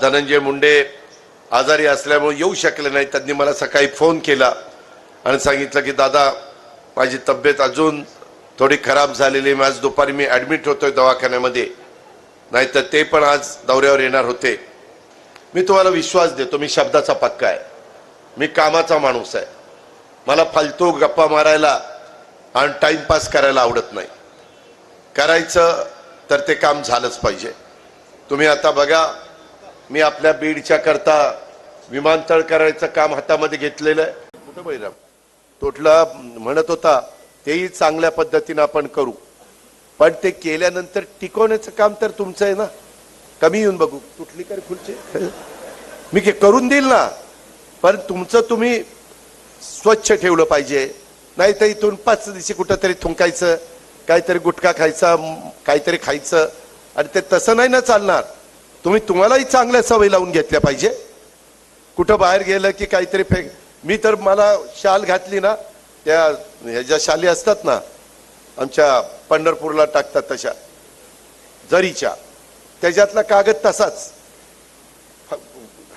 धनंजय मुंडे आजारी असल्यामुळे येऊ शकले नाही त्यांनी मला सकाळी फोन केला आणि सांगितलं की दादा माझी तब्येत अजून थोडी खराब झालेली मी आज दुपारी मी ॲडमिट होतोय दवाखान्यामध्ये. नाहीतर ते पण आज दौऱ्यावर येणार होते. मी तुम्हाला विश्वास देतो मी शब्दाचा पक्का आहे. मी कामाचा माणूस आहे. मला फालतू गप्पा मारायला आणि टाइमपास करायला आवडत नाही. करायचं तर ते काम झालंच पाहिजे. तुम्ही आता बघा मी आपल्या बीडच्या करता विमानतळ करायचं काम हातामध्ये घेतलेलं आहे. कुठं बैराम तोटला म्हणत होता तेही चांगल्या पद्धतीनं आपण करू. पण ते केल्यानंतर टिकवण्याचं काम तर तुमचं आहे ना? कमी येऊन बघू. तुटली कर खुर्ची मी के- करून देईल ना? पण तुमचं तुम्ही स्वच्छ ठेवलं पाहिजे. नाही तर इथून पाच दिवशी कुठंतरी थुंकायचं काहीतरी गुटखा खायचा काहीतरी खायचं आणि ते तसं नाही ना चालणार. तुम्ही तुम्हालाही चांगल्या सवयी लावून घेतल्या पाहिजे. कुठं बाहेर गेलं की काहीतरी फेक मी तर मला शाल घातली ना त्या ह्याच्या शाली असतात ना आमच्या पंढरपूरला टाकतात तशा जरीच्या त्याच्यातला कागद तसाच.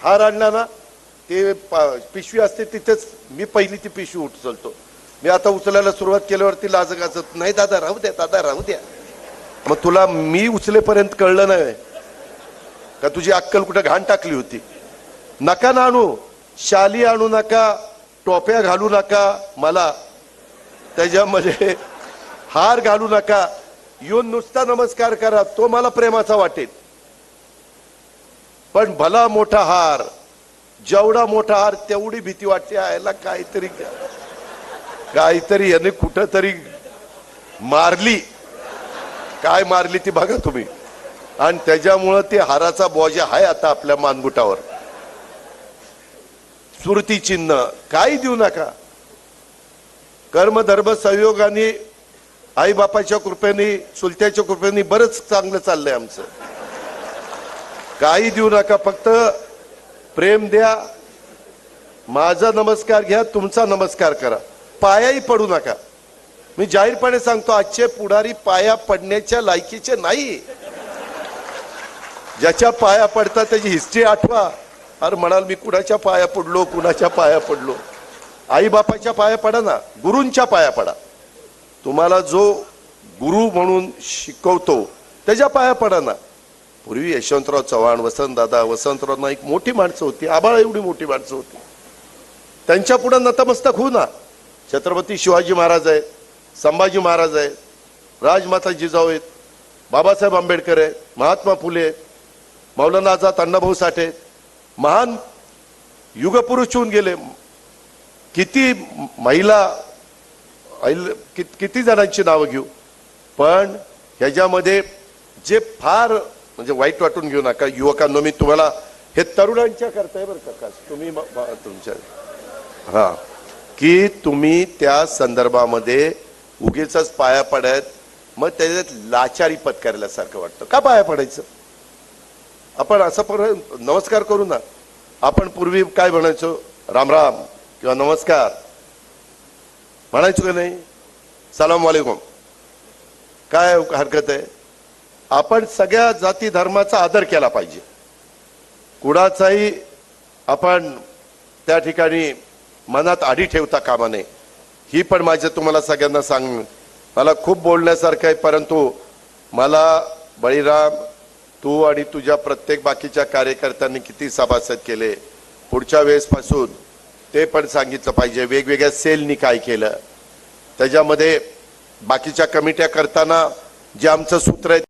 हार आणला ना ते पिशवी असते तिथेच मी पहिली ती पिशवी उचलतो. मी आता उचलायला सुरुवात केल्यावरती लाज गाजत नाही दादा राहू द्या दादा राहू द्या. मग तुला मी उचलेपर्यंत कळलं नाही. का तुझी अक्कल कुठं घाण टाकली होती? नका ना आणू शाली आणू नका टोप्या घालू नका मला त्याच्यामध्ये हार घालू नका. येऊन नुसता नमस्कार करा तो मला प्रेमाचा वाटेल. पण भला मोठा हार जेवढा मोठा हार तेवढी भीती वाटते यायला काहीतरी काहीतरी याने कुठं तरी मारली. काय मारली ती बघा तुम्ही. आणि त्याच्यामुळं ते हाराचा बोजा आहे आता आपल्या मानगुटावर. स्मृती चिन्ह काही देऊ नका. कर्म धर्म संयोगाने आईबापाच्या कृपेने सुलत्याच्या कृपेने बरंच चांगलं चाललंय आमचं. काही देऊ नका फक्त प्रेम द्या. माझा नमस्कार घ्या तुमचा नमस्कार करा. पायाही पडू नका. मी जाहीरपणे सांगतो आजचे पुढारी पाया पडण्याच्या लायकीचे नाही. ज्याच्या पाया पडतात त्याची हिस्ट्री आठवा. अरे म्हणाल मी कुणाच्या पाया पडलो कुणाच्या पाया पडलो? आई बापाच्या पाया पडा ना गुरूंच्या पाया पडा. तुम्हाला जो गुरु म्हणून शिकवतो त्याच्या पाया पडा ना. पूर्वी यशवंतराव चव्हाण वसंतदादा वसंतराव नाईक मोठी माणसं होती आबाळ एवढी मोठी माणसं होती. त्यांच्या पुढे नतमस्तक होऊ ना. छत्रपती शिवाजी महाराज आहेत संभाजी महाराज आहेत राजमाता जिजाऊ आहेत बाबासाहेब आंबेडकर आहेत महात्मा फुले आहेत. मौलाना आझाद अण्णाभाऊ साठे महान युगपुरुष होऊन गेले. किती महिला किती जणांची नावं घेऊ. पण ह्याच्यामध्ये जे फार म्हणजे वाईट वाटून घेऊ नका युवकांनो मी तुम्हाला हे तरुणांच्या करताय बरं का खास. तुम्ही तुमच्या. हा. की तुम्ही त्या संदर्भामध्ये उगीच पाया पडत मग त्याच्यात लाचारी पत्करल्यासारखं वाटतं. का पाया पडायचं? आपण असं पर नमस्कार करू ना. आपण पूर्वी काय म्हणायचो? राम राम किंवा नमस्कार. म्हणायचो का नाही? सलाम वालेकुम. काय हरकत आहे? आपण सगळ्या जाती धर्माचा आदर केला पाहिजे. कुणाचाही आपण त्या ठिकाणी मनात आडी ठेवता कामा नये. ही पण माझं तुम्हाला सगळ्यांना सांग मला खूप बोलण्यासारखं आहे परंतु मला बळीराम तू आणि तुझ्या प्रत्येक बाकीच्या कार्यकर्त्यांनी किती सभासद केले? पुढच्या वेळेसपासून ते पण सांगितलं पाहिजे. वेगवेगळ्या सेलनी काय केलं? त्याच्यामध्ये बाकीच्या कमिट्या करताना जे आमचं सूत्र आहे